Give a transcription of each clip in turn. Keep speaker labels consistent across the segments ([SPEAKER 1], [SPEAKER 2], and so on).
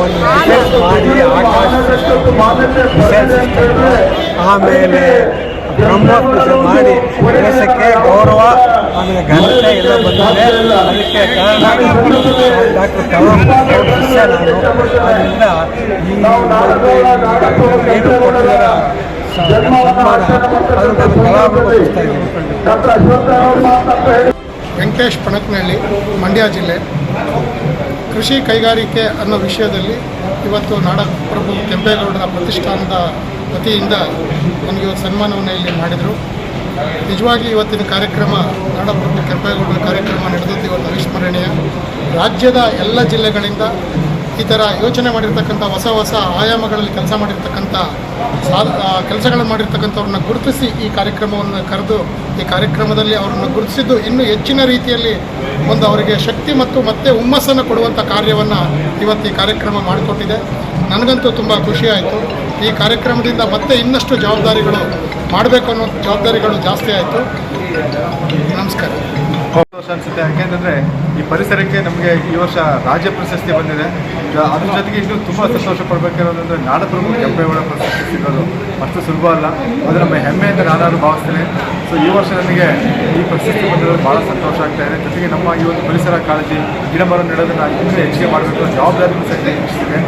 [SPEAKER 1] ಮಾಡಿ ಮೇಲೆ ಆಮೇಲೆ ಬ್ರಹ್ಮ ಪೂಜೆ ಮಾಡಿ ಕೆಲಸಕ್ಕೆ ಗೌರವ, ಆಮೇಲೆ ಘನತೆ ಎಲ್ಲ ಬಂದಿದೆ ಅದಕ್ಕೆ ಕಾರಣ ಡಾಕ್ಟರ್ ಕಲಾಂ ಶಿಷ್ಯ ನಾನು. ಅದರಿಂದ ಈ
[SPEAKER 2] ವೆಂಕಟೇಶ್ ಪಣಕ್ನಹಳ್ಳಿ, ಮಂಡ್ಯ ಜಿಲ್ಲೆ. ಕೃಷಿ ಕೈಗಾರಿಕೆ ಅನ್ನೋ ವಿಷಯದಲ್ಲಿ ಇವತ್ತು ನಾಡಪ್ರಭು ಕೆಂಪೇಗೌಡರ ಪ್ರತಿಷ್ಠಾನದ ವತಿಯಿಂದ ನನಗೆ ಇವತ್ತು ಸನ್ಮಾನವನ್ನು ಇಲ್ಲಿ ಮಾಡಿದರು. ನಿಜವಾಗಿ ಇವತ್ತಿನ ಕಾರ್ಯಕ್ರಮ, ನಾಡಪ್ರಭು ಕೆಂಪೇಗೌಡರ ಕಾರ್ಯಕ್ರಮ ನಡೆದದ್ದು ಇವತ್ತು ಅವಿಸ್ಮರಣೀಯ. ರಾಜ್ಯದ ಎಲ್ಲ ಜಿಲ್ಲೆಗಳಿಂದ ಈ ಥರ ಯೋಚನೆ ಮಾಡಿರ್ತಕ್ಕಂಥ ಹೊಸ ಹೊಸ ಆಯಾಮಗಳಲ್ಲಿ ಕೆಲಸ ಮಾಡಿರ್ತಕ್ಕಂಥ ಸಾಧ ಕೆಲಸಗಳನ್ನು ಮಾಡಿರ್ತಕ್ಕಂಥವ್ರನ್ನ ಗುರುತಿಸಿ ಈ ಕಾರ್ಯಕ್ರಮವನ್ನು ಕರೆದು, ಈ ಕಾರ್ಯಕ್ರಮದಲ್ಲಿ ಅವರನ್ನು ಗುರುತಿಸಿದ್ದು ಇನ್ನೂ ಹೆಚ್ಚಿನ ರೀತಿಯಲ್ಲಿ ಒಂದು ಅವರಿಗೆ ಶಕ್ತಿ ಮತ್ತು ಮತ್ತೆ ಹುಮ್ಮಸ್ಸನ್ನು ಕೊಡುವಂಥ ಕಾರ್ಯವನ್ನು ಇವತ್ತು ಈ ಕಾರ್ಯಕ್ರಮ ಮಾಡಿಕೊಟ್ಟಿದೆ. ನನಗಂತೂ ತುಂಬ ಖುಷಿಯಾಯಿತು ಈ ಕಾರ್ಯಕ್ರಮದಿಂದ ಮತ್ತೆ ಇನ್ನಷ್ಟು ಜವಾಬ್ದಾರಿಗಳು ಮಾಡಬೇಕು ಅನ್ನೋ ಜವಾಬ್ದಾರಿಗಳು ಜಾಸ್ತಿ ಆಯಿತು. ನಮಸ್ಕಾರ.
[SPEAKER 3] ಅನಿಸುತ್ತೆ. ಯಾಕೆಂತಂದರೆ ಈ ಪರಿಸರಕ್ಕೆ ನಮಗೆ ಈ ವರ್ಷ ರಾಜ್ಯ ಪ್ರಶಸ್ತಿ ಬಂದಿದೆ. ಅದ್ರ ಜೊತೆಗೆ ಇನ್ನೂ ತುಂಬ ಸಂತೋಷ ಪಡಬೇಕಿರೋದಂದರೆ ನಾಡಪ್ರಭು ಕೆಂಪೇಗೌಡ ಪ್ರಶಸ್ತಿ ಸಿಗೋದು ಅಷ್ಟು ಸುಲಭ ಅಲ್ಲ. ಅದು ನಮ್ಮ ಹೆಮ್ಮೆಯಿಂದ ನಾನಾದ್ರು ಭಾವಿಸ್ತೇನೆ. ಸೊ ಈ ವರ್ಷ ನನಗೆ ಈ ಪ್ರಶಸ್ತಿ ಬಂದಿರೋದು ಭಾಳ ಸಂತೋಷ ಆಗ್ತಾ ಇದೆ. ಜೊತೆಗೆ ನಮ್ಮ ಈ ಒಂದು ಪರಿಸರ ಕಾಳಜಿ ಗಿಡ ಮರ ನೆಡೋದನ್ನು ಇನ್ನೂ ಹೆಚ್ಚಿಗೆ ಮಾಡಬೇಕು ಜವಾಬ್ದಾರಿಯನ್ನು ಸಹಿತ ಹೆಚ್ಚಿಸಿದೆ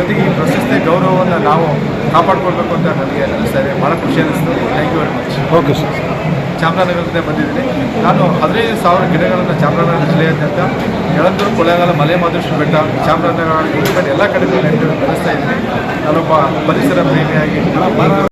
[SPEAKER 3] ಜೊತೆಗೆ ಈ ಪ್ರಶಸ್ತಿ ಗೌರವವನ್ನು ನಾವು ಕಾಪಾಡ್ಕೊಳ್ಬೇಕು ಅಂತ ನನಗೆ ಅನಿಸ್ತಾ ಇದೆ. ಭಾಳ ಖುಷಿ ಅನ್ನಿಸ್ತು thank you very much
[SPEAKER 1] okay sir
[SPEAKER 3] ಚಾಮರಾಜನಗರದಿಂದ ಬಂದಿದ್ದೀನಿ. ನಾನು ಹದಿನೈದು ಸಾವಿರ ಗಿಡಗಳನ್ನು ಚಾಮರಾಜನಗರ ಜಿಲ್ಲೆಯಾದ್ಯಂತ ಯಳಂದೂರು, ಕೊಳ್ಳೇಗಾಲ ಮಲೆ ಮಹದೇಶ್ವರ ಬೆಟ್ಟ, ಚಾಮರಾಜನಗರ ಎಲ್ಲ ಕಡೆ ನಡೆಸ್ತಾ ಇದ್ದೀನಿ. ನಾನೊಬ್ಬ ಪರಿಸರ ಪ್ರೇಮಿಯಾಗಿ.